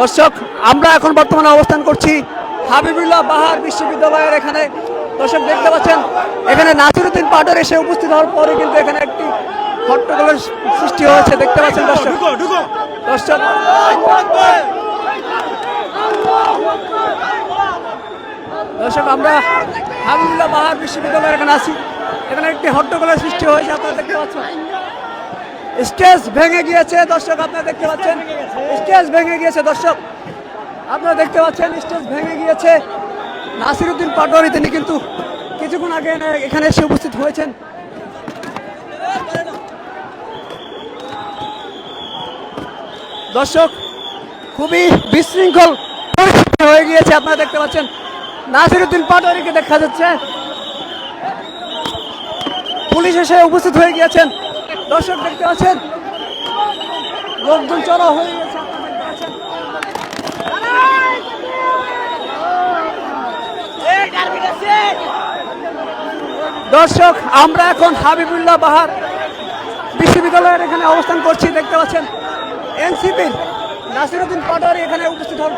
দর্শক আমরা এখন বর্তমানে অবস্থান করছি হাবিবুল্লাহ বাহার বিশ্ববিদ্যালয়ের এখানে। দর্শক দেখতে পাচ্ছেন এখানে নাসিরুদ্দিন পাটোয়ারি এসে উপস্থিত হওয়ার পরে কিন্তু এখানে একটি হট্টগোলের সৃষ্টি হয়েছে। দেখতে পাচ্ছেন দর্শক। দর্শক দর্শক আমরা হাবিবুল্লাহ বাহার বিশ্ববিদ্যালয়ের এখানে আছি। এখানে একটি হট্টগোলের সৃষ্টি হয়েছে আপনারা দেখতে পাচ্ছেন। স্টেজ ভেঙে গিয়েছে, দর্শক আপনারা দেখতে পাচ্ছেন। স্টেজ ভেঙে গিয়েছে, দর্শক। আপনারা দেখতে পাচ্ছেন, স্টেজ ভেঙে গিয়েছে। নাসিরুদ্দিন পাটোয়ারি, তিনি কিন্তু কিছুক্ষণ আগে এখানে এসে উপস্থিত হয়েছেন। দর্শক, খুবই বিশৃঙ্খল হয়ে গিয়েছে, আপনারা দেখতে পাচ্ছেন। নাসিরুদ্দিন পাটোয়ারিকে দেখা যাচ্ছে। পুলিশ এসে উপস্থিত হয়ে গিয়েছেন। দর্শক দেখতে পাচ্ছেন? লোকজন চড়া হয়ে গেছে। দর্শক, আমরা এখন হাবিবুল্লাহ বাহার বিশ্ববিদ্যালয়ের এখানে অবস্থান করছি, দেখতে পাচ্ছেন? এনসিপির নাসিরুদ্দিন পাটোয়ারি এখানে উপস্থিত হন।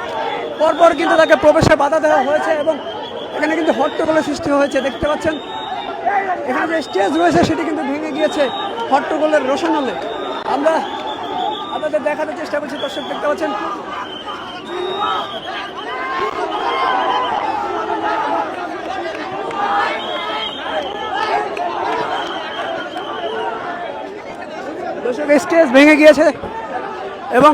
পরপর কিন্তু তাকে প্রবেশে বাধা দেওয়া হয়েছে এবং এখানে কিন্তু হট্টগোলের সৃষ্টি হয়েছে, দেখতে পাচ্ছেন? এখানে যে স্টেজ রয়েছে, সেটি কিন্তু ভেঙে গিয়েছে। হট্টগোলের রোশনালে আমরা আপনাদের দেখানোর চেষ্টা করছি, দর্শক দেখতে পাচ্ছেন। দর্শক, স্টেজ ভেঙে গিয়েছে এবং